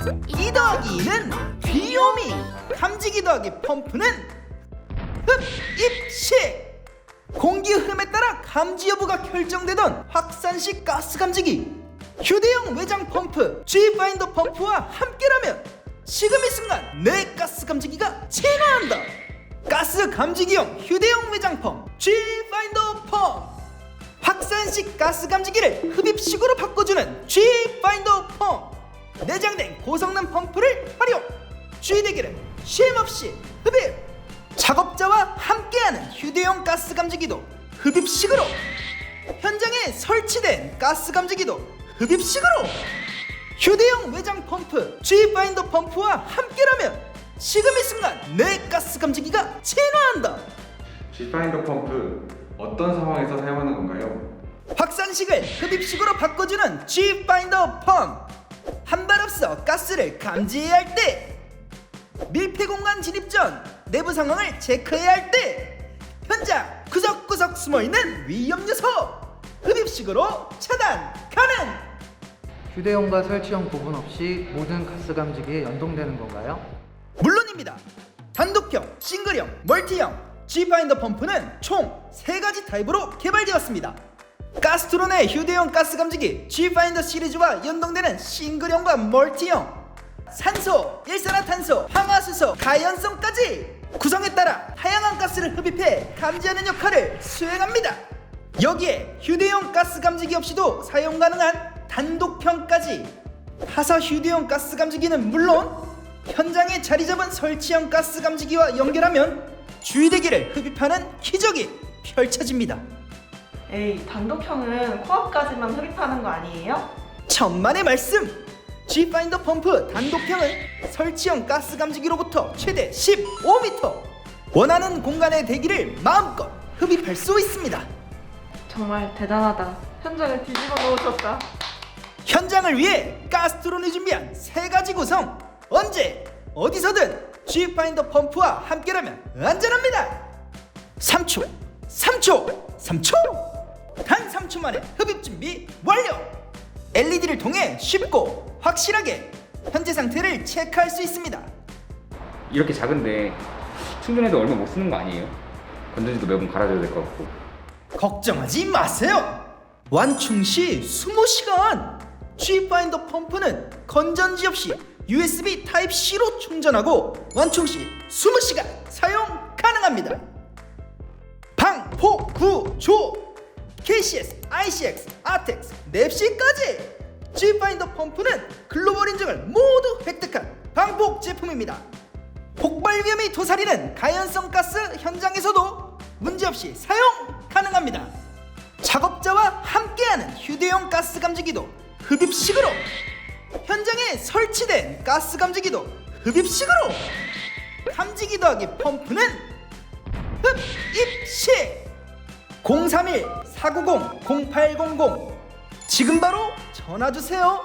2 더하기 2는 귀요미 감지기 더하기 펌프는 흡입식 공기 흐름에 따라 감지 여부가 결정되던 확산식 가스 감지기 휴대용 외장 펌프 G 파인더 펌프와 함께라면 지금 이 순간 내 가스 감지기가 진화한다. 가스 감지기용 휴대용 외장 펌프 G 파인더 펌프 확산식 가스 감지기를 흡입식으로 바꿔주는 G 파인더 펌프 내장된 고성능 펌프를 활용! G 대기를 쉼없이 흡입! 작업자와 함께하는 휴대용 가스 감지기도 흡입식으로! 현장에 설치된 가스 감지기도 흡입식으로! 휴대용 외장 펌프 G 파인더 펌프와 함께라면 지금 이 순간 내 가스 감지기가 진화한다! G파인더 펌프 어떤 상황에서 사용하는 건가요? 확산식을 흡입식으로 바꿔주는 G 파인더 펌프 앞서 가스를 감지해야 할 때 밀폐 공간 진입 전 내부 상황을 체크해야 할 때 현장 구석구석 숨어 있는 위험 요소 흡입식으로 차단 가능 휴대용과 설치용 구분 없이 모든 가스 감지기에 연동되는 건가요? 물론입니다. 단독형, 싱글형, 멀티형 G파인더 펌프는 총 3가지 타입으로 개발되었습니다. 가스트론의 휴대용 가스 감지기 G파인더 시리즈와 연동되는 싱글형과 멀티형 산소, 일산화탄소, 황화수소, 가연성까지 구성에 따라 다양한 가스를 흡입해 감지하는 역할을 수행합니다. 여기에 휴대용 가스 감지기 없이도 사용 가능한 단독형까지 하사 휴대용 가스 감지기는 물론 현장에 자리 잡은 설치형 가스 감지기와 연결하면 주의대기를 흡입하는 기적이 펼쳐집니다. 에이, 단독형은 코앞까지만 흡입하는 거 아니에요? 천만의 말씀! G파인더 펌프 단독형은 설치형 가스 감지기로부터 최대 15m 원하는 공간의 대기를 마음껏 흡입할 수 있습니다. 정말 대단하다. 현장을 뒤집어 놓으셨다. 현장을 위해 가스트론이 준비한 세 가지 구성 언제 어디서든 G파인더 펌프와 함께라면 안전합니다 3초 3초 3초 단 3초 만에 흡입 준비 완료 LED를 통해 쉽고 확실하게 현재 상태를 체크할 수 있습니다 이렇게 작은데 충전해도 얼마 못 쓰는 거 아니에요? 건전지도 매번 갈아줘야 될 것 같고 걱정하지 마세요. 완충 시 20시간. G파인더 펌프는 건전지 없이 USB 타입 C로 충전하고 완충 시 20시간 사용 가능합니다. 방폭 구조 KCS, ICX, 아텍스, 넵시까지 G파인더 펌프는 글로벌 인증을 모두 획득한 방폭 제품입니다. 폭발 위험이 도사리는 가연성 가스 현장에서도 문제없이 사용 가능합니다. 작업자와 함께하는 휴대용 가스 감지기도 흡입식으로 현장에 설치된 가스 감지기도 흡입식으로 감지기 더하기 펌프는 흡입식 031 490 0800 지금 바로 전화 주세요.